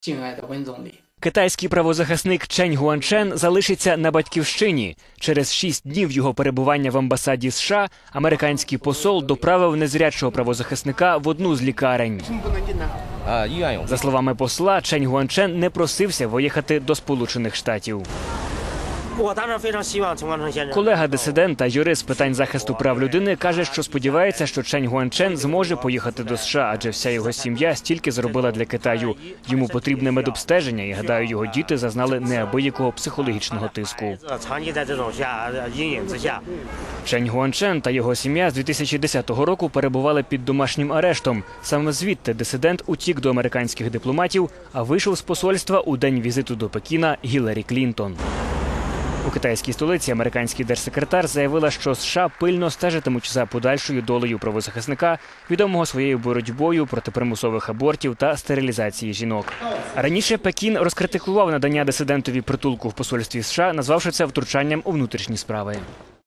敬爱的温总理。 Китайський правозахисник Чень Гуанчен залишиться на батьківщині. Через шість днів його перебування в амбасаді США американський посол доправив незрячого правозахисника в одну з лікарень. 啊，医院有 За словами посла, Чень Гуанчен не просився виїхати до Сполучених Штатів. Колега дисидента, юрист питань захисту прав людини, каже, що сподівається, що Чен Гуанчен зможе поїхати до США, адже вся його сім'я стільки зробила для Китаю. Йому потрібне медобстеження, і гадаю, його діти зазнали неабиякого психологічного тиску. Чен Гуанчен та його сім'я з 2010 року перебували під домашнім арештом. Саме звідти дисидент утік до американських дипломатів, а вийшов з посольства у день візиту до Пекіна Гіларі Клінтон. У китайській столиці американський держсекретар заявила, що США пильно стежитимуть за подальшою долею правозахисника, відомого своєю боротьбою проти примусових абортів та стерилізації жінок. Раніше Пекін розкритикував надання дисидентові притулку в посольстві США, назвавши це втручанням у внутрішні справи.